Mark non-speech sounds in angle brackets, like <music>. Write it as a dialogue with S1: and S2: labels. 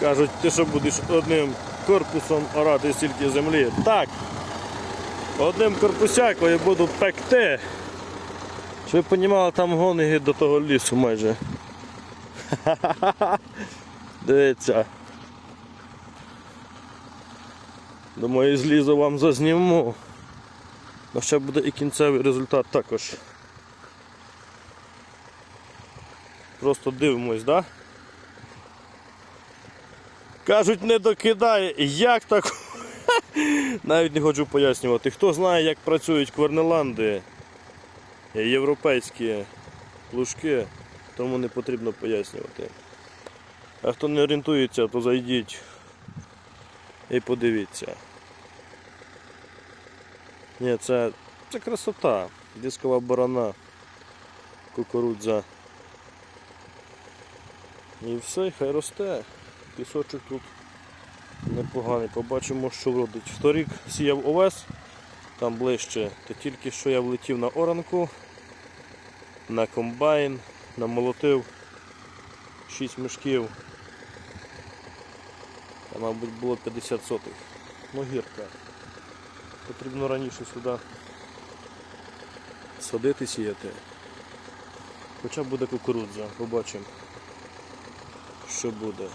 S1: Кажуть, ти що будеш одним корпусом орати стільки землі. Так. Одним корпусякою буду пекти. Щоб ви розуміли, там гони до того лісу майже. <laughs> Дивіться. Думаю, злізу вам зазніму. Ну ще буде і кінцевий результат також. Просто дивимось, да? Кажуть, не докидає. Як так? <laughs> Навіть не хочу пояснювати. Хто знає, як працюють квернеланди, європейські лужки, тому не потрібно пояснювати. А хто не орієнтується, то зайдіть і подивіться. Ні, це, це красота. Дискова борона, кукурудза. І все, хай росте. Пісочок тут непоганий. Побачимо, що вродить. Вторік сіяв овес, там ближче, то тільки що я влетів на оранку, на комбайн, намолотив 6 мішків. Там, мабуть, було 50 сотих. Ну гірка. Потрібно раніше сюди садити, сіяти. Хоча буде кукурудза, побачимо, що буде.